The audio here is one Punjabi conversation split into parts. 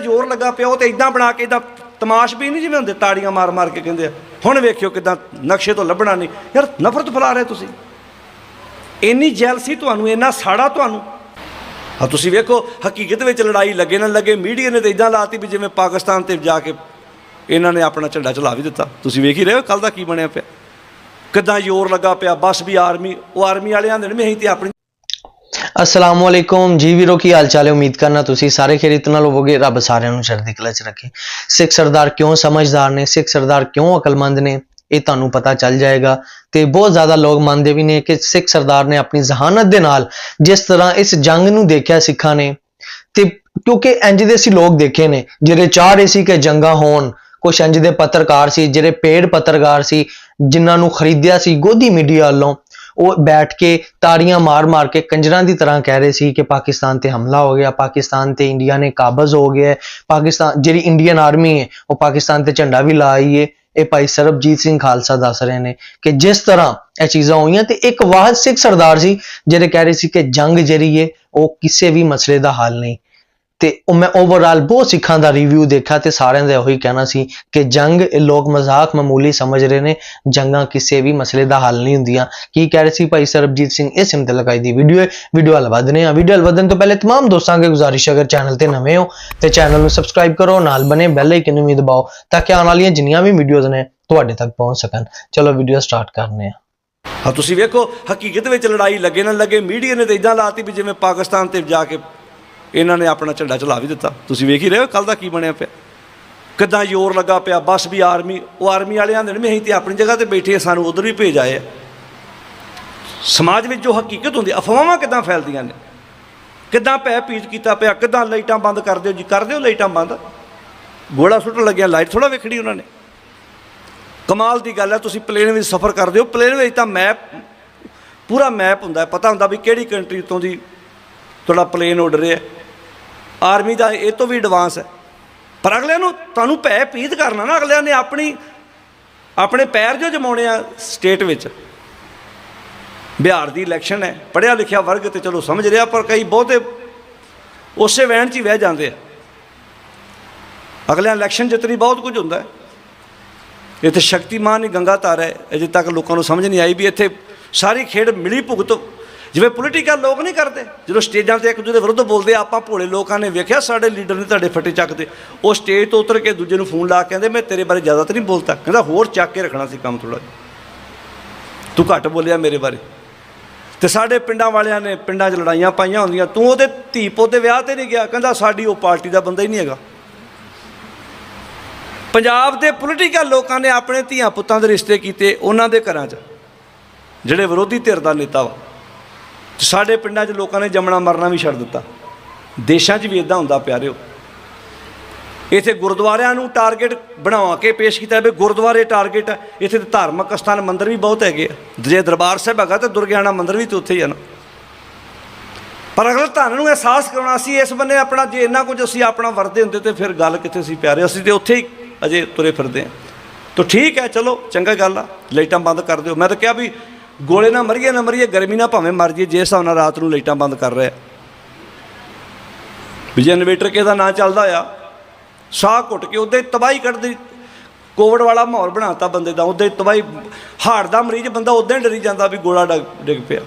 ਜ਼ੋਰ ਲੱਗਾ ਪਿਆ, ਉਹ ਤੇ ਇਦਾਂ ਬਣਾ ਕੇ ਤਮਾਸ਼ ਵੀ ਨਹੀਂ ਜਿਵੇਂ ਹੁੰਦੇ, ਤਾੜੀਆਂ ਮਾਰ ਮਾਰ ਕੇ ਕਹਿੰਦੇ ਆ। ਹੁਣ ਵੇਖਿਓ ਕਿਦਾਂ ਨਕਸ਼ੇ ਤੋਂ ਲੱਭਣਾ ਨਹੀਂ। ਯਾਰ ਨਫ਼ਰਤ ਫੈਲਾ ਰਹੇ ਤੁਸੀਂ। ਇੰਨੀ ਜੈਲਸੀ ਤੁਹਾਨੂੰ, ਇੰਨਾ ਸਾੜਾ ਤੁਹਾਨੂੰ। ਆ ਤੁਸੀਂ ਵੇਖੋ, ਹਕੀਕਤ ਵਿੱਚ ਲੜਾਈ ਲੱਗੇ ਨਾ ਲੱਗੇ, ਮੀਡੀਆ ਨੇ ਤਾਂ ਇਦਾਂ ਲਾਤੀ ਵੀ ਜਿਵੇਂ ਪਾਕਿਸਤਾਨ ਤੇ ਜਾ ਕੇ ਇਹਨਾਂ ਨੇ ਆਪਣਾ ਝੰਡਾ ਚਲਾ ਵੀ ਦਿੱਤਾ। ਤੁਸੀਂ ਵੇਖ ਹੀ ਰਹੇ ਹੋ ਕੱਲ ਦਾ ਕੀ ਬਣਿਆ ਪਿਆ। ਕਿਦਾਂ ਜ਼ੋਰ ਲੱਗਾ ਪਿਆ, ਬਸ ਵੀ ਆਰਮੀ, ਉਹ ਆਰਮੀ ਵਾਲਿਆਂ ਦੇ ਨੇ ਅਸੀਂ ਤੇ ਆਪਣੀ ਅਸਲਾਮ ਵਾਲੇਕੁਮ ਜੀ ਵੀਰੋ, ਕੀ ਹਾਲ ਚਾਲ ਹੈ? ਉਮੀਦ ਕਰਨਾ ਤੁਸੀਂ ਸਾਰੇ ਖੇਰੀਤ ਨਾਲ ਹੋਵੋਗੇ। ਰੱਬ ਸਾਰਿਆਂ ਨੂੰ ਚੜ੍ਹਦੀ ਕਲਾ 'ਚ ਰੱਖੇ। ਸਿੱਖ ਸਰਦਾਰ ਕਿਉਂ ਸਮਝਦਾਰ ਨੇ? ਸਿੱਖ ਸਰਦਾਰ ਕਿਉਂ ਅਕਲਮੰਦ ਨੇ? ਇਹ ਤੁਹਾਨੂੰ ਪਤਾ ਚੱਲ ਜਾਏਗਾ। ਤੇ ਬਹੁਤ ਜ਼ਿਆਦਾ ਲੋਕ ਮੰਨਦੇ ਵੀ ਨੇ ਕਿ ਸਿੱਖ ਸਰਦਾਰ ਨੇ ਆਪਣੀ ਜ਼ਹਾਨਤ ਦੇ ਨਾਲ ਜਿਸ ਤਰ੍ਹਾਂ ਇਸ ਜੰਗ ਨੂੰ ਦੇਖਿਆ ਸਿੱਖਾਂ ਨੇ। ਤੇ ਕਿਉਂਕਿ ਇੰਜ ਦੇ ਅਸੀਂ ਲੋਕ ਦੇਖੇ ਨੇ, ਜਿਹੜੇ ਚਾਹ ਰਹੇ ਸੀ ਕਿ ਜੰਗਾਂ ਹੋਣ। ਕੁਛ ਇੰਜ ਦੇ ਪੱਤਰਕਾਰ ਸੀ, ਜਿਹੜੇ ਪੇੜ ਪੱਤਰਕਾਰ ਸੀ, ਜਿਨ੍ਹਾਂ ਨੂੰ ਖਰੀਦਿਆ ਸੀ ਗੋਦੀ ਮੀਡੀਆ ਵੱਲੋਂ। ਉਹ ਬੈਠ ਕੇ ਤਾੜੀਆਂ ਮਾਰ-ਮਾਰ ਕੇ ਕੰਜਰਾਂ ਦੀ ਤਰ੍ਹਾਂ ਕਹਿ ਰਹੇ ਸੀ ਕਿ ਪਾਕਿਸਤਾਨ ਤੇ ਹਮਲਾ ਹੋ ਗਿਆ, ਪਾਕਿਸਤਾਨ ਤੇ ਇੰਡੀਆ ਨੇ ਕਾਬਜ਼ ਹੋ ਗਿਆ ਪਾਕਿਸਤਾਨ ਜਿਹੜੀ ਇੰਡੀਅਨ ਆਰਮੀ ਹੈ, ਉਹ ਪਾਕਿਸਤਾਨ ਤੇ ਝੰਡਾ ਵੀ ਲਾਈ ਹੈ। ਇਹ ਭਾਈ ਸਰਬਜੀਤ ਸਿੰਘ ਖਾਲਸਾ ਦੱਸ ਰਹੇ ਨੇ ਕਿ ਜਿਸ ਤਰ੍ਹਾਂ ਇਹ ਚੀਜ਼ਾਂ ਹੋਈਆਂ ਤੇ ਇੱਕ ਵਾਹਦ ਸਿੱਖ ਸਰਦਾਰ ਸੀ ਜਿਹੜੇ ਕਹਿ ਰਹੇ ਸੀ ਕਿ ਜੰਗ ਜਿਹੜੀ ਹੈ, ਉਹ ਕਿਸੇ ਵੀ ਮਸਲੇ ਦਾ ਹੱਲ ਨਹੀਂ। ਤੇ ਉਹ ਮੈਂ ਓਵਰਆਲ ਬਹੁਤ ਸਿੱਖਾਂ ਦਾ ਰਿਵਿਊ ਦੇਖਿਆ ਤੇ ਸਾਰਿਆਂ ਦਾ ਉਹੀ ਕਹਿਣਾ ਸੀ ਕਿ ਜੰਗ ਇਹ ਲੋਕ ਮਜ਼ਾਕ ਮਾਮੂਲੀ ਸਮਝ ਰਹੇ ਨੇ ਜੰਗਾਂ ਕਿਸੇ ਵੀ ਮਸਲੇ ਦਾ ਹੱਲ ਨਹੀਂ ਹੁੰਦੀਆਂ ਕੀ ਕਹਿ ਰਹੇ ਸੀ ਭਾਈ ਸਰਬਜੀਤ ਸਿੰਘ ਇਸ ਸਿਮਤ ਲਗਾਈ ਦੀ ਵੀਡੀਓ ਹੈ ਵੀਡੀਓ ਹਲ ਵਧਨੇ ਆ ਵੀਡੀਓ ਹਲ ਵਧਣ ਤੋਂ ਪਹਿਲੇ तमाम ਦੋਸਤਾਂ ਅੱਗੇ ਗੁਜ਼ਾਰਿਸ਼ ਹੈ, ਅਗਰ ਚੈਨਲ ਤੇ ਨਵੇਂ ਹੋ ਤੇ ਚੈਨਲ ਨੂੰ ਸਬਸਕ੍ਰਾਈਬ ਕਰੋ ਨਾਲ ਬਨੇ ਬੈਲ ਆਈਕਨ ਨੂੰ ਵੀ ਦਬਾਓ ਤਾਂ ਕਿ ਆਉਣ ਵਾਲੀਆਂ ਜਿੰਨੀਆਂ ਵੀ ਵੀਡੀਓਜ਼ ਨੇ ਤੁਹਾਡੇ ਤੱਕ ਪਹੁੰਚ ਸਕਣ ਚਲੋ ਵੀਡੀਓ ਸਟਾਰਟ ਕਰਨੇ ਆ ਆ ਤੁਸੀਂ ਵੇਖੋ ਹਕੀਕਤ ਵਿੱਚ ਲੜਾਈ ਲੱਗੇ ਨਾ ਲੱਗੇ ਮੀਡੀਆ ਨੇ ਤਾਂ ਇਦਾਂ ਲਾਤੀ ਵੀ ਜਿਵੇਂ ਪਾਕਿਸਤਾਨ ਤੇ ਜਾ ਕੇ ਇਹਨਾਂ ਨੇ ਆਪਣਾ ਝੰਡਾ ਚਲਾ ਵੀ ਦਿੱਤਾ। ਤੁਸੀਂ ਵੇਖ ਹੀ ਰਹੇ ਹੋ ਕੱਲ ਦਾ ਕੀ ਬਣਿਆ ਪਿਆ। ਕਿੱਦਾਂ ਜ਼ੋਰ ਲੱਗਾ ਪਿਆ। ਬਸ ਵੀ ਆਰਮੀ, ਉਹ ਆਰਮੀ ਵਾਲਿਆਂ ਦੇ ਨੇ ਵੀ ਅਸੀਂ ਤੇ ਆਪਣੀ ਜਗ੍ਹਾ ਤੇ ਬੈਠੇ ਸਾਨੂੰ ਉਧਰ ਵੀ ਭੇਜ ਆਏ ਸਮਾਜ ਵਿੱਚ ਜੋ ਹਕੀਕਤ ਹੁੰਦੀ ਅਫਵਾਹਾਂ ਕਿੱਦਾਂ ਫੈਲਦੀਆਂ ਨੇ? ਕਿੱਦਾਂ ਪੈ ਪੀਚ ਕੀਤਾ ਪਿਆ? ਕਿੱਦਾਂ ਲਾਈਟਾਂ ਬੰਦ ਕਰ ਦਿਓ ਜੀ? ਕਰ ਦਿਓ ਲਾਈਟਾਂ ਬੰਦ? ਗੋਲਾ ਸੁੱਟਣ ਲੱਗਿਆ, ਲਾਈਟ ਥੋੜਾ ਵੇਖਣੀ ਉਹਨਾਂ ਨੇ। ਕਮਾਲ ਦੀ ਗੱਲ ਹੈ ਤੁਸੀਂ ਪਲੇਨ ਵਿੱਚ ਸਫ਼ਰ ਕਰਦੇ ਹੋ। ਪਲੇਨ ਵਿੱਚ ਤਾਂ ਮੈਪ, ਪੂਰਾ ਮੈਪ ਹੁੰਦਾ ਪਤਾ ਹੁੰਦਾ ਵੀ ਕਿਹੜੀ ਕੰਟਰੀ ਤੋਂ ਦੀ ਤੁਹਾਡਾ ਪਲੇਨ ਉੱਡ ਰਿਹਾ ਆਰਮੀ ਦਾ ਇਹ ਤੋਂ ਵੀ ਐਡਵਾਂਸ ਹੈ। ਪਰ ਅਗਲਿਆਂ ਨੂੰ ਤੁਹਾਨੂੰ ਭੈ ਪੀਤ ਕਰਨਾ ਨਾ, ਅਗਲਿਆਂ ਨੇ ਆਪਣੀ, ਆਪਣੇ ਪੈਰ ਜੋ ਜਮਾਉਣੇ ਆ ਸਟੇਟ ਵਿੱਚ। ਬਿਹਾਰ ਦੀ ਇਲੈਕਸ਼ਨ ਹੈ, ਪੜ੍ਹਿਆ ਲਿਖਿਆ ਵਰਗ ਤੇ ਚਲੋ ਸਮਝ ਰਿਹਾ, ਪਰ ਕਈ ਬਹੁਤੇ ਉਸੇ ਵਹਿਣ 'ਚ ਹੀ ਵਹਿ ਜਾਂਦੇ ਆ। ਅਗਲਿਆਂ ਇਲੈਕਸ਼ਨ ਜਿੱਤਣੀ ਬਹੁਤ ਕੁਝ ਹੁੰਦਾ ਹੈ। ਇੱਥੇ ਸ਼ਕਤੀਮਾਨ ਹੀ ਗੰਗਾ ਧਾਰ ਹੈ, ਅਜੇ ਤੱਕ ਲੋਕਾਂ ਨੂੰ ਸਮਝ ਨਹੀਂ ਆਈ ਵੀ ਇੱਥੇ ਸਾਰੀ ਖੇਡ ਮਿਲੀ ਭੁਗਤ। ਜਿਵੇਂ ਪੋਲੀਟੀਕਲ ਲੋਕ ਨਹੀਂ ਕਰਦੇ, ਜਦੋਂ ਸਟੇਜਾਂ ਤੇ ਇੱਕ ਦੂਜੇ ਦੇ ਵਿਰੁੱਧ ਬੋਲਦੇ ਆਪਾਂ ਭੋਲੇ ਲੋਕਾਂ ਨੇ ਵੇਖਿਆ ਸਾਡੇ ਲੀਡਰ ਨੇ ਤੁਹਾਡੇ ਫੱਟੇ ਚੱਕਦੇ ਉਹ ਸਟੇਜ ਤੋਂ ਉਤਰ ਕੇ ਦੂਜੇ ਨੂੰ ਫੋਨ ਲਾ ਕੇ ਕਹਿੰਦੇ, ਮੈਂ ਤੇਰੇ ਬਾਰੇ ਜ਼ਿਆਦਾ ਤਾਂ ਨਹੀਂ ਬੋਲਤਾ ਕਹਿੰਦਾ, ਹੋਰ ਚੱਕ ਕੇ ਰੱਖਣਾ ਸੀ ਕੰਮ ਥੋੜਾ ਤੂੰ ਘੱਟ ਬੋਲਿਆ ਮੇਰੇ ਬਾਰੇ। ਤੇ ਸਾਡੇ ਪਿੰਡਾਂ ਵਾਲਿਆਂ ਨੇ ਪਿੰਡਾਂ 'ਚ ਲੜਾਈਆਂ ਪਾਈਆਂ ਹੁੰਦੀਆਂ। ਤੂੰ ਉਹਦੇ ਧੀ ਪੁੱਤ ਦੇ ਵਿਆਹ ਤੇ ਨਹੀਂ ਗਿਆ। ਕਹਿੰਦਾ, ਸਾਡੀ ਉਹ ਪਾਰਟੀ ਦਾ ਬੰਦਾ ਹੀ ਨਹੀਂ ਹੈਗਾ। ਪੰਜਾਬ ਦੇ ਪੋਲੀਟੀਕਲ ਲੋਕਾਂ ਨੇ ਆਪਣੇ ਧੀਆਂ ਪੁੱਤਾਂ ਦੇ ਰਿਸ਼ਤੇ ਕੀਤੇ ਉਹਨਾਂ ਦੇ ਘਰਾਂ 'ਚ, ਜਿਹੜੇ ਵਿਰੋਧੀ ਧਿਰ ਦਾ ਨੇਤਾ ਵਾ। ਸਾਡੇ ਪਿੰਡਾਂ 'ਚ ਲੋਕਾਂ ਨੇ ਜੰਮਣਾ ਮਰਨਾ ਵੀ ਛੱਡ ਦਿੱਤਾ। ਦੇਸ਼ਾਂ 'ਚ ਵੀ ਇਦਾਂ ਹੁੰਦਾ ਪਿਆਰਿਓ ਇੱਥੇ ਗੁਰਦੁਆਰਿਆਂ ਨੂੰ ਟਾਰਗੇਟ ਬਣਾ ਕੇ ਪੇਸ਼ ਕੀਤਾ ਵੀ ਗੁਰਦੁਆਰੇ ਟਾਰਗੇਟ ਹੈ ਇੱਥੇ ਤੇ ਧਾਰਮਿਕ ਸਥਾਨ, ਮੰਦਿਰ ਵੀ ਬਹੁਤ ਹੈਗੇ ਆ। ਜੇ ਦਰਬਾਰ ਸਾਹਿਬ ਹੈਗਾ ਤਾਂ ਦੁਰਗਿਆਣਾ ਮੰਦਿਰ ਵੀ ਤੇ ਉੱਥੇ ਹੀ ਆ ਨਾ। ਪਰ ਅਗਰ ਤੁਹਾਨੂੰ ਨੂੰ ਅਹਿਸਾਸ ਕਰਾਉਣਾ ਸੀ, ਇਸ ਬੰਨੇ ਆਪਣਾ ਜੇ ਇੰਨਾ ਕੁਝ ਅਸੀਂ ਆਪਣਾ ਵਰਦੇ ਹੁੰਦੇ ਤੇ ਫਿਰ ਗੱਲ ਕਿੱਥੇ ਸੀ ਪਿਆਰੇ? ਅਸੀਂ ਤੇ ਉੱਥੇ ਹੀ ਅਜੇ ਤੁਰੇ ਫਿਰਦੇ ਹਾਂ ਤਾਂ ਠੀਕ ਹੈ, ਚਲੋ, ਚੰਗਾ ਗੱਲ ਆ। ਲਾਈਟਾਂ ਬੰਦ ਕਰ ਦਿਓ। ਮੈਂ ਤਾਂ ਕਿਹਾ ਵੀ ਗੋਲੇ ਨਾ ਮਰੀਏ ਨਾ ਮਰੀਏ, ਗਰਮੀ ਨਾ ਭਾਵੇਂ ਮਰ ਜਾਈਏ, ਜੇ ਹਿਸਾਬ ਨਾਲ ਰਾਤ ਨੂੰ ਲਾਈਟਾਂ ਬੰਦ ਕਰ ਰਿਹਾ ਵੀ ਜੇ ਇਨਵੇਟਰ ਕਿਸੇ ਦਾ ਨਾ ਚੱਲਦਾ ਆ, ਸਾਹ ਘੁੱਟ ਕੇ ਉਹਦੇ ਤਬਾਹੀ ਕੱਢਦੀ ਕੋਵਿਡ ਵਾਲਾ ਮਾਹੌਲ ਬਣਾਤਾ ਬੰਦੇ ਦਾ, ਉਹਦੇ ਤਬਾਹੀ ਹਾਰਟ ਦਾ ਮਰੀਜ਼ ਬੰਦਾ ਉਦਾਂ ਹੀ ਡਰੀ ਜਾਂਦਾ ਵੀ ਗੋਲਾ ਡਿੱਗ- ਡਿੱਗ ਪਿਆ।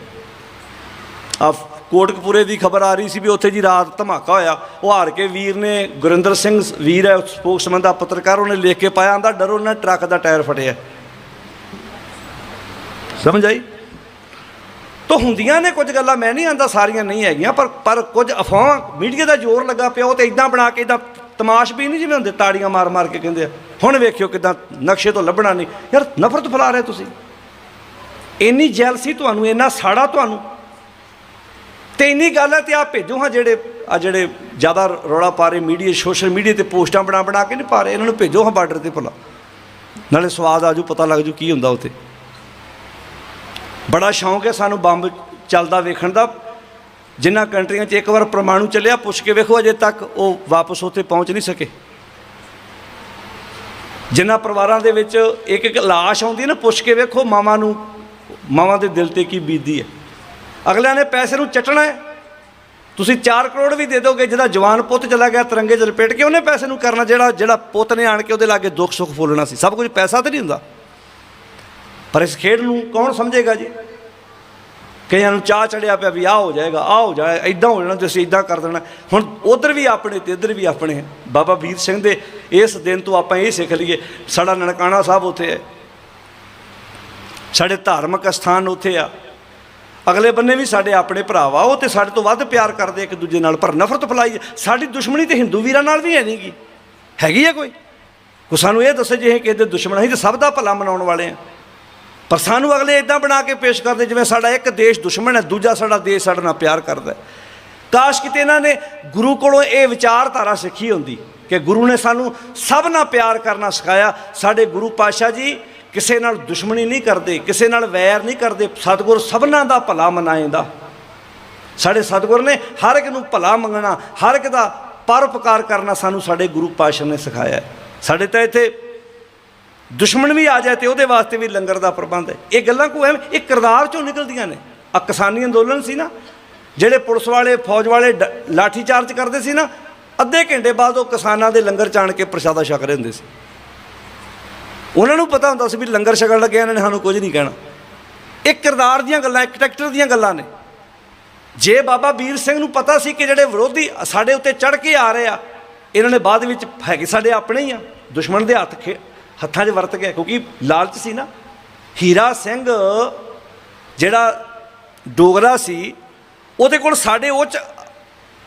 ਆ ਕੋਟਕਪੂਰੇ ਦੀ ਖਬਰ ਆ ਰਹੀ ਸੀ ਵੀ ਉੱਥੇ ਜੀ ਰਾਤ ਧਮਾਕਾ ਹੋਇਆ, ਉਹ ਹਾਰ ਕੇ ਵੀਰ ਨੇ, ਗੁਰਿੰਦਰ ਸਿੰਘ ਵੀਰ ਹੈ ਸਪੋਕਸਮੈਨ ਦਾ ਪੱਤਰਕਾਰ, ਉਹਨੇ ਲਿਖ ਕੇ ਪਾਇਆ, ਆਂਦਾ ਡਰੋ ਨਾ, ਟਰੱਕ ਦਾ ਟਾਇਰ ਫਟਿਆ। ਸਮਝ ਆਈ? ਤੋ ਹੁੰਦੀਆਂ ਨੇ ਕੁਝ ਗੱਲਾਂ, ਮੈਂ ਨਹੀਂ ਆਂਦਾ ਸਾਰੀਆਂ ਨਹੀਂ ਹੈਗੀਆਂ, ਪਰ ਪਰ ਕੁਝ ਅਫਵਾਹਾਂ ਮੀਡੀਆ ਦਾ ਜ਼ੋਰ ਲੱਗਾ ਪਿਆ, ਉਹ ਤੇ ਇਦਾਂ ਬਣਾ ਕੇ ਇਦਾਂ ਤਮਾਸ਼ਬੀ ਨਹੀਂ ਜਿਵੇਂ ਹੁੰਦੇ, ਤਾੜੀਆਂ ਮਾਰ ਮਾਰ ਕੇ ਕਹਿੰਦੇ ਆ। ਹੁਣ ਵੇਖਿਓ ਕਿਦਾਂ ਨਕਸ਼ੇ ਤੋਂ ਲੱਭਣਾ ਨਹੀਂ। ਯਾਰ, ਨਫ਼ਰਤ ਫੈਲਾ ਰਹੇ ਤੁਸੀਂ। ਇੰਨੀ ਜੈਲਸੀ ਤੁਹਾਨੂੰ, ਇੰਨਾ ਸਾੜਾ ਤੁਹਾਨੂੰ। ਤੇ ਇੰਨੀ ਗੱਲ ਹੈ ਤੇ ਆ ਭੇਜੋ ਹਾਂ ਜਿਹੜੇ ਆ ਜਿਹੜੇ ਜ਼ਿਆਦਾ ਰੌਲਾ ਪਾ ਰਹੇ ਮੀਡੀਆ, ਸੋਸ਼ਲ ਮੀਡੀਆ ਤੇ ਪੋਸਟਾਂ ਬਣਾ ਬਣਾ ਕੇ ਨਹੀਂ ਪਾ ਰਹੇ, ਇਹਨਾਂ ਨੂੰ ਭੇਜੋ ਹਾਂ ਬਾਰਡਰ ਤੇ ਭਲਾ। ਨਾਲੇ ਸਵਾਦ ਆਜੂ, ਪਤਾ ਲੱਗ ਜੂ ਕੀ ਹੁੰਦਾ ਉੱਥੇ। ਬੜਾ ਸ਼ੌਂਕ ਹੈ ਸਾਨੂੰ ਬੰਬ ਚੱਲਦਾ ਵੇਖਣ ਦਾ। ਜਿਨ੍ਹਾਂ ਕੰਟਰੀਆਂ 'ਚ ਇੱਕ ਵਾਰ ਪਰਮਾਣੂ ਚੱਲਿਆ, ਪੁੱਛ ਕੇ ਵੇਖੋ ਅਜੇ ਤੱਕ ਉਹ ਵਾਪਸ ਉੱਥੇ ਪਹੁੰਚ ਨਹੀਂ ਸਕੇ। ਜਿਨ੍ਹਾਂ ਪਰਿਵਾਰਾਂ ਦੇ ਵਿੱਚ ਇੱਕ ਇੱਕ ਲਾਸ਼ ਆਉਂਦੀ ਨਾ, ਪੁੱਛ ਕੇ ਵੇਖੋ ਮਾਵਾਂ ਨੂੰ, ਮਾਵਾਂ ਦੇ ਦਿਲ ਤੇ ਕੀ ਬੀਤਦੀ ਹੈ। ਅਗਲਿਆਂ ਨੇ ਪੈਸੇ ਨੂੰ ਚਟਣਾ ਹੈ। ਤੁਸੀਂ 4 ਕਰੋੜ ਵੀ ਦੇ ਦੋਗੇ, ਜਿਹਦਾ ਜਵਾਨ ਪੁੱਤ ਚਲਾ ਗਿਆ, ਤਿਰੰਗੇ 'ਚ ਲਪੇਟ ਕੇ ਉਹਨੇ ਪੈਸੇ ਨੂੰ ਕਰਨਾ, ਜਿਹੜਾ ਜਿਹੜਾ ਪੁੱਤ ਨੇ ਆਣ ਕੇ ਉਹਦੇ ਲਾਗੇ ਦੁੱਖ ਸੁੱਖ ਫੋਲਣਾ ਸੀ। ਸਭ ਕੁਝ ਪੈਸਾ ਤੇ ਨਹੀਂ ਹੁੰਦਾ। ਪਰ ਇਸ ਖੇਡ ਨੂੰ ਕੌਣ ਸਮਝੇਗਾ ਜੀ? ਕਈਆਂ ਨੂੰ ਚਾਹ ਚੜਿਆ ਪਿਆ ਵੀ ਆਹ ਹੋ ਜਾਏਗਾ, ਆਹ ਹੋ ਜਾਏ ਇਦਾਂ ਹੋ ਜਾਣਾ ਤੇ ਅਸੀਂ ਇਦਾਂ ਕਰ ਦੇਣਾ। ਹੁਣ ਉਧਰ ਵੀ ਆਪਣੇ ਤੇ ਇੱਧਰ ਵੀ ਆਪਣੇ ਬਾਬਾ ਵੀਰ ਸਿੰਘ ਦੇ ਇਸ ਦਿਨ ਤੋਂ ਆਪਾਂ ਇਹ ਸਿੱਖ ਲਈਏ, ਸਾਡਾ ਨਨਕਾਣਾ ਸਾਹਿਬ ਉੱਥੇ ਹੈ। ਸਾਡੇ ਧਾਰਮਿਕ ਸਥਾਨ ਉੱਥੇ ਆ। ਅਗਲੇ ਬੰਨੇ ਵੀ ਸਾਡੇ ਆਪਣੇ ਭਰਾ ਵਾ ਉਹ ਤੇ ਸਾਡੇ ਤੋਂ ਵੱਧ ਪਿਆਰ ਕਰਦੇ ਇੱਕ ਦੂਜੇ ਨਾਲ, ਪਰ ਨਫ਼ਰਤ ਫੈਲਾਈ। ਸਾਡੀ ਦੁਸ਼ਮਣੀ ਤੇ ਹਿੰਦੂ ਵੀਰਾਂ ਨਾਲ ਵੀ ਹੈ ਨਹੀਂਗੀ ਹੈਗੀ ਆ ਕੋਈ? ਕੋ ਸਾਨੂੰ ਇਹ ਦੱਸੇ ਜੇ ਕਿ ਇਹਦੇ ਦੁਸ਼ਮਣ, ਅਸੀਂ ਤੇ ਸਭ ਦਾ ਭਲਾ ਮਨਾਉਣ ਵਾਲੇ ਆ। ਪਰ ਸਾਨੂੰ ਅਗਲੇ ਇਦਾਂ ਬਣਾ ਕੇ ਪੇਸ਼ ਕਰਦੇ ਜਿਵੇਂ ਸਾਡਾ ਇੱਕ ਦੇਸ਼ ਦੁਸ਼ਮਣ ਹੈ, ਦੂਜਾ ਸਾਡਾ ਦੇਸ਼ ਸਾਡੇ ਨਾਲ ਪਿਆਰ ਕਰਦਾ ਕਾਸ਼ ਕਿਤੇ ਇਹਨਾਂ ਨੇ ਗੁਰੂ ਕੋਲੋਂ ਇਹ ਵਿਚਾਰਧਾਰਾ ਸਿੱਖੀ ਹੁੰਦੀ ਕਿ ਗੁਰੂ ਨੇ ਸਾਨੂੰ ਸਭ ਨਾਲ ਪਿਆਰ ਕਰਨਾ ਸਿਖਾਇਆ, ਸਾਡੇ ਗੁਰੂ ਪਾਤਸ਼ਾਹ ਜੀ ਕਿਸੇ ਨਾਲ ਦੁਸ਼ਮਣੀ ਨਹੀਂ ਕਰਦੇ, ਕਿਸੇ ਨਾਲ ਵੈਰ ਨਹੀਂ ਕਰਦੇ, ਸਤਿਗੁਰ ਸਭਨਾਂ ਦਾ ਭਲਾ ਮਨਾਏਂਦਾ। ਸਾਡੇ ਸਤਿਗੁਰ ਨੇ ਹਰ ਇੱਕ ਨੂੰ ਭਲਾ ਮੰਗਣਾ, ਹਰ ਇੱਕ ਦਾ ਪਰਉਪਕਾਰ ਕਰਨਾ ਸਾਨੂੰ ਸਾਡੇ ਗੁਰੂ ਪਾਤਸ਼ਾਹ ਨੇ ਸਿਖਾਇਆ ਸਾਡੇ ਤਾਂ ਇੱਥੇ ਦੁਸ਼ਮਣ ਵੀ ਆ ਜਾਏ ਤੇ ਉਹਦੇ ਵਾਸਤੇ ਵੀ ਲੰਗਰ ਦਾ ਪ੍ਰਬੰਧ ਹੈ। ਇਹ ਗੱਲਾਂ ਕੋ ਐਵੇਂ, ਇਹ ਕਿਰਦਾਰ ਚੋਂ ਨਿਕਲਦੀਆਂ ਨੇ। ਆ ਕਿਸਾਨੀ ਅੰਦੋਲਨ ਸੀ ਨਾ, ਜਿਹੜੇ ਪੁਲਿਸ ਵਾਲੇ, ਫੌਜ ਵਾਲੇ ਡ- ਲਾਠੀ ਚਾਰਜ ਕਰਦੇ ਸੀ ਨਾ, ਅੱਧੇ ਘੰਟੇ ਬਾਅਦ ਉਹ ਕਿਸਾਨਾਂ ਦੇ ਲੰਗਰ ਚਾਣ ਕੇ ਪ੍ਰਸ਼ਾਦਾ ਛਕ ਰਹੇ ਹੁੰਦੇ ਸੀ। ਉਹਨਾਂ ਨੂੰ ਪਤਾ ਹੁੰਦਾ ਸੀ ਵੀ ਲੰਗਰ ਛਕਣ ਲੱਗੇ ਇਹਨਾਂ ਨੇ ਸਾਨੂੰ ਕੁਝ ਨਹੀਂ ਕਹਿਣਾ। ਇਹ ਕਿਰਦਾਰ ਦੀਆਂ ਗੱਲਾਂ, ਇੱਕ ਟਰੈਕਟਰ ਦੀਆਂ ਗੱਲਾਂ ਨੇ। ਜੇ ਬਾਬਾ ਵੀਰ ਸਿੰਘ ਨੂੰ ਪਤਾ ਸੀ ਕਿ ਜਿਹੜੇ ਵਿਰੋਧੀ ਸਾਡੇ ਉੱਤੇ ਚੜ ਕੇ ਆ ਰਹੇ ਆ, ਇਹਨਾਂ ਨੇ ਬਾਅਦ ਵਿੱਚ, ਹੈਗੇ ਸਾਡੇ ਆਪਣੇ ਹੀ ਆ, ਦੁਸ਼ਮਣ ਦੇ ਹੱਥ ਖੇ- ਹੱਥਾਂ 'ਚ ਵਰਤ ਗਿਆ ਕਿਉਂਕਿ ਲਾਲਚ ਸੀ ਨਾ। ਹੀਰਾ ਸਿੰਘ ਜਿਹੜਾ ਡੋਗਰਾ ਸੀ, ਉਹਦੇ ਕੋਲ ਸਾਡੇ ਉਹ 'ਚ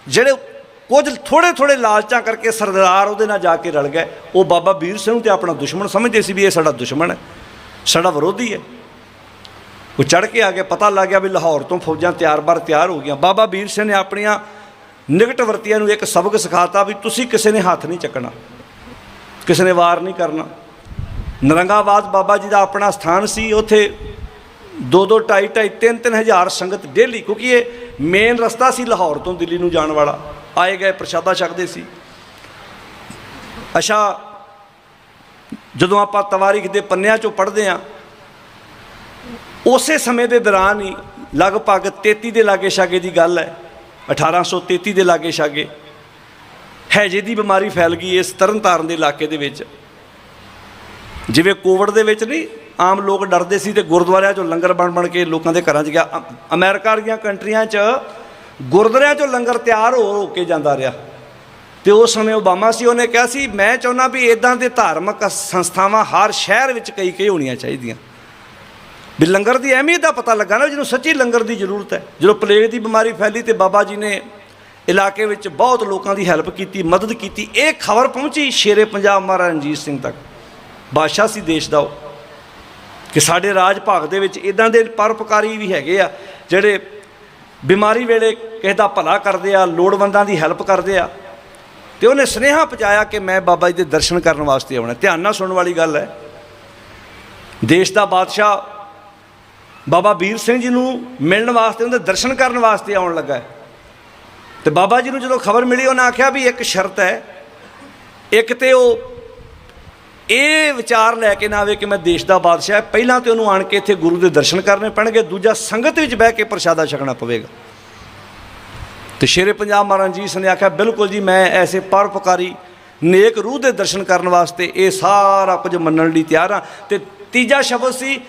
ਜਿਹੜੇ ਕੁਝ ਥੋੜੇ ਥੋੜੇ ਲਾਲਚਾਂ ਕਰਕੇ ਸਰਦਾਰ ਉਹਦੇ ਨਾਲ ਜਾ ਕੇ ਰਲ ਗਏ। ਉਹ ਬਾਬਾ ਵੀਰ ਸਿੰਘ ਨੂੰ ਤੇ ਆਪਣਾ ਦੁਸ਼ਮਣ ਸਮਝਦੇ ਸੀ ਵੀ ਇਹ ਸਾਡਾ ਦੁਸ਼ਮਣ ਹੈ, ਸਾਡਾ ਵਿਰੋਧੀ ਹੈ। ਉਹ ਚੜ ਕੇ ਆ ਗਿਆ ਪਤਾ ਲੱਗ ਗਿਆ ਵੀ ਲਾਹੌਰ ਤੋਂ ਫੌਜਾਂ ਤਿਆਰ-ਬਰ ਤਿਆਰ ਹੋ ਗਈਆਂ। ਬਾਬਾ ਵੀਰ ਸਿੰਘ ਨੇ ਆਪਣੀਆਂ ਨਿਕਟ ਵਰਤੀਆਂ ਨੂੰ ਇੱਕ ਸਬਕ ਸਿਖਾਤਾ ਵੀ ਤੁਸੀਂ ਕਿਸੇ ਨੇ ਹੱਥ ਨਹੀਂ ਚੱਕਣਾ, ਕਿਸੇ ਨੇ ਵਾਰ ਨਹੀਂ ਕਰਨਾ। ਨਰੰਗਾਬਾਦ ਬਾਬਾ ਜੀ ਦਾ ਆਪਣਾ ਸਥਾਨ ਸੀ, ਉੱਥੇ ਦੋ ਦੋ, ਢਾਈ ਢਾਈ, ਤਿੰਨ ਤਿੰਨ ਹਜ਼ਾਰ ਸੰਗਤ ਡੇਲੀ, ਕਿਉਂਕਿ ਇਹ ਮੇਨ ਰਸਤਾ ਸੀ ਲਾਹੌਰ ਤੋਂ ਦਿੱਲੀ ਨੂੰ ਜਾਣ ਵਾਲਾ। ਆਏ ਗਏ ਪ੍ਰਸ਼ਾਦਾ ਛਕਦੇ ਸੀ। ਅੱਛਾ, ਜਦੋਂ ਆਪਾਂ ਤਵਾਰੀਖ ਦੇ ਪੰਨਿਆਂ ਚੋਂ ਪੜ੍ਹਦੇ ਆ ਉਸੇ ਸਮੇਂ ਦੇ ਦੌਰਾਨ ਹੀ ਲਗਭਗ 33 ਦੇ ਲਾਗੇ ਛਾਗੇ ਦੀ ਗੱਲ ਹੈ 1833 ਦੇ ਲਾਗੇ ਛਾਗੇ ਹੈਜੇ ਦੀ ਬਿਮਾਰੀ ਫੈਲ ਗਈ ਇਸ ਤਰਨਤਾਰਨ ਦੇ ਇਲਾਕੇ ਦੇ ਵਿੱਚ। ਜਿਵੇਂ ਕੋਵਿਡ ਦੇ ਵਿੱਚ ਨਹੀਂ, ਆਮ ਲੋਕ ਡਰਦੇ ਸੀ ਤੇ ਗੁਰਦੁਆਰਿਆਂ 'ਚੋਂ ਲੰਗਰ ਬਣ ਬਣ ਕੇ ਲੋਕਾਂ ਦੇ ਘਰਾਂ 'ਚ ਗਿਆ। ਅ- ਅਮਰੀਕਾ ਵਰਗੀਆਂ ਕੰਟਰੀਆਂ 'ਚ ਗੁਰਦੁਆਰਿਆਂ 'ਚੋਂ ਲੰਗਰ ਤਿਆਰ ਹੋ ਹੋ ਕੇ ਜਾਂਦਾ ਰਿਹਾ। ਤੇ ਉਸ ਸਮੇਂ ਓਬਾਮਾ ਸੀ, ਉਹਨੇ ਕਿਹਾ ਸੀ, ਮੈਂ ਚਾਹੁੰਦਾ ਵੀ ਇਦਾਂ ਦੇ ਧਾਰਮਿਕ ਸੰਸਥਾਵਾਂ ਹਰ ਸ਼ਹਿਰ ਵਿੱਚ ਕਈ ਕਈ ਹੋਣੀਆਂ ਚਾਹੀਦੀਆਂ। ਵੀ ਲੰਗਰ ਦੀ ਅਹਿਮੀਅਤ ਦਾ ਪਤਾ ਲੱਗਾ ਨਾ ਜਿਹਨੂੰ ਸੱਚੀ ਲੰਗਰ ਦੀ ਜ਼ਰੂਰਤ ਹੈ। ਜਦੋਂ ਪਲੇਗ ਦੀ ਬਿਮਾਰੀ ਫੈਲੀ ਤੇ ਬਾਬਾ ਜੀ ਨੇ ਇਲਾਕੇ ਵਿੱਚ ਬਹੁਤ ਲੋਕਾਂ ਦੀ ਹੈਲਪ ਕੀਤੀ, ਮਦਦ ਕੀਤੀ, ਇਹ ਖਬਰ ਪਹੁੰਚੀ ਸ਼ੇਰੇ ਪੰਜਾਬ ਮਹਾਰਾਜਾ ਰਣਜੀਤ ਸਿੰਘ ਤੱਕ। ਬਾਦਸ਼ਾਹ ਸੀ ਦੇਸ਼ ਦਾ ਉਹ। ਕਿ ਸਾਡੇ ਰਾਜ ਭਾਗ ਦੇ ਵਿੱਚ ਇਦਾਂ ਦੇ ਪਰਉਪਕਾਰੀ ਵੀ ਹੈਗੇ ਆ, ਜਿਹੜੇ ਬਿਮਾਰੀ ਵੇਲੇ ਕਿਸੇ ਦਾ ਭਲਾ ਕਰਦੇ ਆ, ਲੋੜਵੰਦਾਂ ਦੀ ਹੈਲਪ ਕਰਦੇ ਆ। ਤੇ ਉਹਨੇ ਸੁਨੇਹਾ ਪਹੁੰਚਾਇਆ ਕਿ ਮੈਂ ਬਾਬਾ ਜੀ ਦੇ ਦਰਸ਼ਨ ਕਰਨ ਵਾਸਤੇ ਆਉਣਾ। ਧਿਆਨ ਨਾਲ ਸੁਣਨ ਵਾਲੀ ਗੱਲ ਹੈ। ਦੇਸ਼ ਦਾ ਬਾਦਸ਼ਾਹ ਬਾਬਾ ਵੀਰ ਸਿੰਘ ਜੀ ਨੂੰ ਮਿਲਣ ਵਾਸਤੇ, ਉਹਦੇ ਦਰਸ਼ਨ ਕਰਨ ਵਾਸਤੇ ਆਉਣ ਲੱਗਾ ਹੈ। ਤੇ ਬਾਬਾ ਜੀ ਨੂੰ ਜਦੋਂ ਖਬਰ ਮਿਲੀ, ਉਹਨਾਂ ਆਖਿਆ ਵੀ ਇੱਕ ਸ਼ਰਤ ਹੈ, ਇੱਕ ਤੇ ਉਹ ਇਹ ਵਿਚਾਰ ਲੈ ਕੇ ਨਾ ਆਵੇ ਕਿ ਮੈਂ ਦੇਸ਼ ਦਾ ਬਾਦਸ਼ਾਹ ਪਹਿਲਾਂ ਤੇ ਉਹਨੂੰ ਆਣ ਕੇ ਇੱਥੇ ਗੁਰੂ ਦੇ ਦਰਸ਼ਨ ਕਰਨੇ ਪੈਣਗੇ, ਦੂਜਾ ਸੰਗਤ ਵਿੱਚ ਬਹਿ ਕੇ ਪ੍ਰਸ਼ਾਦਾ ਛਕਣਾ ਪਵੇਗਾ। ਤੇ ਸ਼ੇਰੇ ਪੰਜਾਬ ਮਹਾਰਾਜ ਜੀ ਸਿੰਘ ਨੇ ਆਖਿਆ, ਬਿਲਕੁਲ ਜੀ, ਮੈਂ ਐਸੇ ਪਰਉਪਕਾਰੀ, ਨੇਕ ਰੂਹ ਦੇ ਦਰਸ਼ਨ ਕਰਨ ਵਾਸਤੇ ਇਹ ਸਾਰਾ ਕੁਝ ਮੰਨਣ ਲਈ ਤਿਆਰ ਹਾਂ। ਤੇ ਤੀਜਾ ਸ਼ਬਦ ਸੀ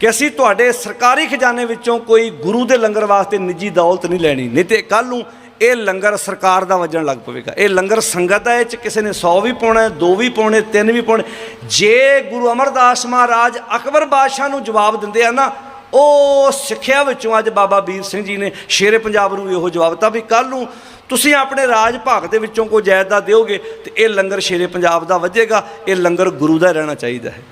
ਕਿ ਅਸੀਂ ਤੁਹਾਡੇ ਸਰਕਾਰੀ ਖਜ਼ਾਨੇ ਵਿੱਚੋਂ ਕੋਈ ਗੁਰੂ ਦੇ ਲੰਗਰ ਵਾਸਤੇ ਨਿੱਜੀ ਦੌਲਤ ਨਹੀਂ ਲੈਣੀ, ਨਹੀਂ ਤੇ ਕੱਲ ਨੂੰ ਇਹ ਲੰਗਰ ਸਰਕਾਰ ਦਾ ਵੱਜਣ ਲੱਗ ਪਵੇਗਾ। ਇਹ ਲੰਗਰ ਸੰਗਤ ਹੈ ਇਹ ਚ ਕਿਸੇ ਨੇ 100 ਵੀ ਪਾਉਣਾ ਹੈ, ਦੋ ਵੀ ਪਾਉਣੇ ਤਿੰਨ ਵੀ ਪਾਉਣੇ। ਜੇ ਗੁਰੂ ਅਮਰਦਾਸ ਮਹਾਰਾਜ ਅਕਬਰ ਬਾਦਸ਼ਾਹ ਨੂੰ ਜਵਾਬ ਦਿੰਦੇ ਆ ਨਾ ਉਹ ਸਿੱਖਿਆ ਵਿੱਚੋਂ ਅੱਜ ਬਾਬਾ ਵੀਰ ਸਿੰਘ ਜੀ ਨੇ ਸ਼ੇਰੇ ਪੰਜਾਬ ਨੂੰ ਇਹੋ ਜਵਾਬ ਦਿੱਤਾ ਵੀ ਕੱਲ ਨੂੰ ਤੁਸੀਂ ਆਪਣੇ ਰਾਜ ਭਾਗ ਦੇ ਵਿੱਚੋਂ ਕੋਈ ਜਾਇਦਾਦ ਦਿਓਗੇ ਤੇ ਇਹ ਲੰਗਰ ਸ਼ੇਰੇ ਪੰਜਾਬ ਦਾ ਵੱਜੇਗਾ ਇਹ ਲੰਗਰ ਗੁਰੂ ਦਾ ਰਹਿਣਾ ਚਾਹੀਦਾ ਹੈ।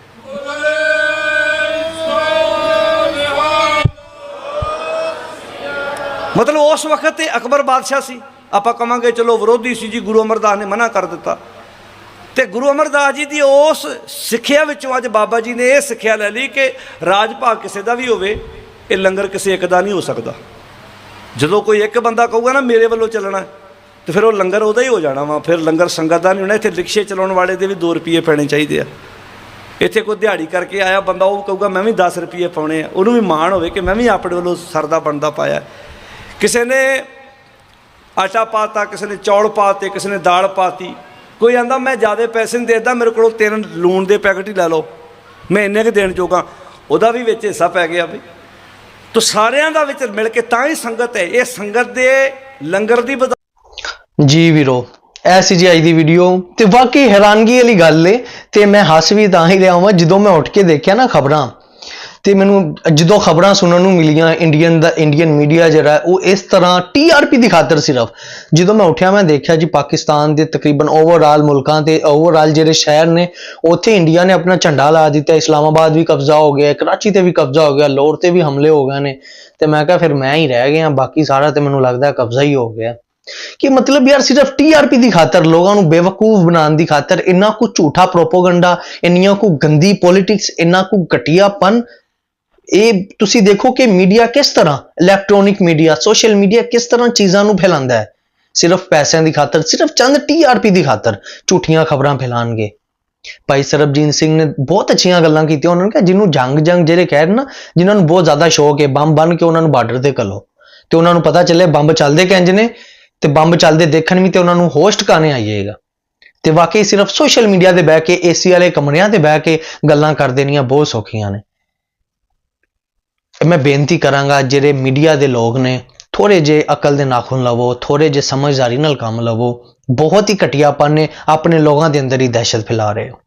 ਮਤਲਬ ਉਸ ਵਕਤ ਤੇ ਅਕਬਰ ਬਾਦਸ਼ਾਹ ਸੀ। ਆਪਾਂ ਕਵਾਂਗੇ ਚਲੋ ਵਿਰੋਧੀ ਸੀ ਜੀ ਗੁਰੂ ਅਮਰਦਾਸ ਨੇ ਮਨਾ ਕਰ ਦਿੱਤਾ। ਤੇ ਗੁਰੂ ਅਮਰਦਾਸ ਜੀ ਦੀ ਉਸ ਸਿੱਖਿਆ ਵਿੱਚੋਂ ਅੱਜ ਬਾਬਾ ਜੀ ਨੇ ਇਹ ਸਿੱਖਿਆ ਲੈ ਲਈ ਕਿ ਰਾਜ ਭਾਗ ਕਿਸੇ ਦਾ ਵੀ ਹੋਵੇ ਇਹ ਲੰਗਰ ਕਿਸੇ ਇੱਕ ਦਾ ਨਹੀਂ ਹੋ ਸਕਦਾ। ਜਦੋਂ ਕੋਈ ਇੱਕ ਬੰਦਾ ਕਹੂਗਾ ਨਾ ਮੇਰੇ ਵੱਲੋਂ ਚੱਲਣਾ ਹੈ, ਤੇ ਫਿਰ ਉਹ ਲੰਗਰ ਉਹਦਾ ਹੀ ਹੋ ਜਾਣਾ ਵਾ। ਫਿਰ ਲੰਗਰ ਸੰਗਤ ਦਾ ਨਹੀਂ ਹੋਣਾ ਇੱਥੇ ਰਿਕਸ਼ੇ ਚਲਾਉਣ ਵਾਲੇ ਦੇ ਵੀ 2 ਰੁਪਏ ਪੈਣੇ ਚਾਹੀਦੇ ਆ। ਇੱਥੇ ਕੋਈ ਦਿਹਾੜੀ ਕਰਕੇ ਆਇਆ ਬੰਦਾ ਉਹ ਕਹੂਗਾ ਮੈਂ ਵੀ 10 ਰੁਪਏ ਪਾਉਣੇ ਆ। ਉਹਨੂੰ ਵੀ ਮਾਣ ਹੋਵੇ ਕਿ ਮੈਂ ਵੀ ਆਪਣੇ ਵੱਲੋਂ ਸਰਦਾ ਬਣਦਾ ਪਾਇਆ। ਕਿਸੇ ਨੇ ਆਟਾ ਪਾਤਾ, ਕਿਸੇ ਨੇ ਚੌਲ ਪਾਤੇ, ਕਿਸੇ ਨੇ ਦਾਲ ਪਾਤੀ, ਕੋਈ ਆਂਦਾ, ਮੈਂ ਜ਼ਿਆਦਾ ਪੈਸੇ ਨਹੀਂ ਦੇਦਾ, ਮੇਰੇ ਕੋਲੋਂ ਤਿੰਨ ਲੂਣ ਦੇ ਪੈਕਟ ਹੀ ਲੈ ਲਓ। ਮੈਂ ਇੰਨੇ ਕੁ ਦੇਣ ਜੋਗਾ ਉਹਦਾ ਵੀ ਵਿੱਚ ਹਿੱਸਾ ਪੈ ਗਿਆ ਵੀ। ਤੋ ਸਾਰਿਆਂ ਦਾ ਵਿੱਚ ਮਿਲ ਕੇ ਤਾਂ ਹੀ ਸੰਗਤ ਹੈ। ਇਹ ਸੰਗਤ ਦੇ ਲੰਗਰ ਦੀ ਬਦਾ ਜੀ ਵੀਰੋ ਐਸੀ ਜੀ ਅੱਜ ਦੀ ਵੀਡੀਓ ਤੇ ਵਾਕਈ ਹੈਰਾਨਗੀ ਵਾਲੀ ਗੱਲ ਏ। ਤੇ ਮੈਂ ਹੱਸ ਵੀ ਤਾਂ ਹੀ ਰਿਹਾ ਹਾਂ ਜਦੋਂ ਮੈਂ ਉੱਠ ਕੇ ਦੇਖਿਆ ਨਾ ਖਬਰਾਂ। ਤੇ ਮੈਨੂੰ ਜਦੋਂ ਖਬਰਾਂ ਸੁਣਨ ਨੂੰ ਮਿਲੀਆਂ ਇੰਡੀਅਨ ਦਾ ਇੰਡੀਅਨ ਮੀਡੀਆ ਜਿਹੜਾ, ਉਹ ਇਸ ਤਰ੍ਹਾਂ ਟੀਆਰਪੀ ਦੀ ਖਾਤਰ ਸਿਰਫ। ਜਦੋਂ ਮੈਂ ਉੱਠਿਆ, ਮੈਂ ਦੇਖਿਆ ਜੀ ਪਾਕਿਸਤਾਨ ਦੇ ਤਕਰੀਬਨ ਓਵਰਆਲ ਮੁਲਕਾਂ ਤੇ ਓਵਰਆਲ ਜਿਹੜੇ ਸ਼ਹਿਰ ਨੇ, ਉੱਥੇ ਇੰਡੀਆ ਨੇ ਆਪਣਾ ਝੰਡਾ ਲਾ ਦਿੱਤਾ, ਇਸਲਾਮਾਬਾਦ ਵੀ ਕਬਜ਼ਾ ਹੋ ਗਿਆ, ਕਰਾਚੀ ਤੇ ਵੀ ਕਬਜ਼ਾ ਹੋ ਗਿਆ, ਲਾਹੌਰ ਤੇ ਵੀ ਹਮਲੇ ਹੋ ਗਏ ਨੇ। ਤੇ ਮੈਂ ਕਿਹਾ, ਫਿਰ ਮੈਂ ਹੀ ਰਹਿ ਗਿਆ, ਬਾਕੀ ਸਾਰਾ ਤੇ ਮੈਨੂੰ ਲੱਗਦਾ ਕਬਜ਼ਾ ਹੀ ਹੋ ਗਿਆ। ਕਿ ਮਤਲਬ ਯਾਰ, ਸਿਰਫ ਟੀਆਰਪੀ ਦੀ ਖਾਤਰ, ਲੋਕਾਂ ਨੂੰ ਬੇਵਕੂਫ ਬਣਾਉਣ ਦੀ ਖਾਤਰ ਇੰਨਾ ਕੁ ਝੂਠਾ ਪ੍ਰੋਪਗੈਂਡਾ ਇੰਨੀਆਂ ਕੁ ਗੰਦੀ ਪੋਲਿਟਿਕਸ ਇੰਨਾ ਕੁ ਘਟੀਆਪਨ ਇਹ ਤੁਸੀਂ ਦੇਖੋ ਕਿ ਮੀਡੀਆ ਕਿਸ ਤਰ੍ਹਾਂ ਇਲੈਕਟ੍ਰੋਨਿਕ ਮੀਡੀਆ ਸੋਸ਼ਲ ਮੀਡੀਆ ਕਿਸ ਤਰ੍ਹਾਂ ਚੀਜ਼ਾਂ ਨੂੰ ਫੈਲਾਉਂਦਾ ਹੈ। ਸਿਰਫ ਪੈਸਿਆਂ ਦੀ ਖਾਤਰ, ਸਿਰਫ ਚੰਦ ਟੀਆਰਪੀ ਦੀ ਖਾਤਰ ਝੂਠੀਆਂ ਖਬਰਾਂ ਫੈਲਾਣਗੇ ਭਾਈ ਸਰਬਜੀਤ ਸਿੰਘ ਨੇ ਬਹੁਤ ਅੱਛੀਆਂ ਗੱਲਾਂ ਕੀਤੀਆਂ, ਉਹਨਾਂ ਨੇ ਕਿਹਾ, ਜਿਹਨੂੰ ਜੰਗ ਜੰਗ ਜਿਹੜੇ ਕਹਿ ਰਹੇ ਨਾ ਜਿਨ੍ਹਾਂ ਨੂੰ ਬਹੁਤ ਜ਼ਿਆਦਾ ਸ਼ੌਕ ਹੈ, ਬੰਬ ਬਣ ਕੇ ਉਹਨਾਂ ਨੂੰ ਬਾਰਡਰ ਤੇ ਕੱਲੋ ਤੇ ਉਹਨਾਂ ਨੂੰ ਪਤਾ ਚੱਲੇ ਬੰਬ ਚੱਲਦੇ ਕਿੰਜ ਨੇ? ਤੇ ਬੰਬ ਚੱਲਦੇ ਦੇਖਣ ਵੀ ਤੇ ਉਹਨਾਂ ਨੂੰ ਹੋਸਟ ਕਾਨੇ ਆਈਏਗਾ ਤੇ ਵਾਕਈ ਸਿਰਫ ਸੋਸ਼ਲ ਮੀਡੀਆ ਤੇ ਬਹਿ ਕੇ ਏਸੀ ਵਾਲੇ ਕਮਰਿਆਂ ਤੇ ਬਹਿ ਕੇ ਗੱਲਾਂ ਕਰ ਦੇਣੀਆਂ ਬਹੁਤ ਸੌਖੀਆਂ ਨੇ। ਮੈਂ ਬੇਨਤੀ ਕਰਾਂਗਾ, ਜਿਹੜੇ ਮੀਡੀਆ ਦੇ ਲੋਕ ਨੇ ਥੋੜੇ ਜੇ ਅਕਲ ਦੇ ਨਾਖੂਨ ਲਵੋ ਥੋੜੇ ਜੇ ਸਮਝਦਾਰੀ ਨਾਲ ਕੰਮ ਲਵੋ, ਬਹੁਤ ਹੀ ਘਟੀਆਪਨ ਨੇ, ਆਪਣੇ ਲੋਕਾਂ ਦੇ ਅੰਦਰ ਹੀ ਦਹਿਸ਼ਤ ਫੈਲਾ ਰਹੇ ਹੋ।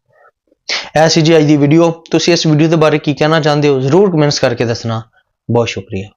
ਐਸੀ ਜੀ ਅੱਜ ਦੀ ਵੀਡੀਓ ਤੁਸੀਂ ਇਸ ਵੀਡੀਓ ਦੇ ਬਾਰੇ ਕੀ ਕਹਿਣਾ ਚਾਹੁੰਦੇ ਹੋ, ਜ਼ਰੂਰ ਕਮੈਂਟਸ ਕਰਕੇ ਦੱਸਣਾ। ਬਹੁਤ ਸ਼ੁਕਰੀਆ।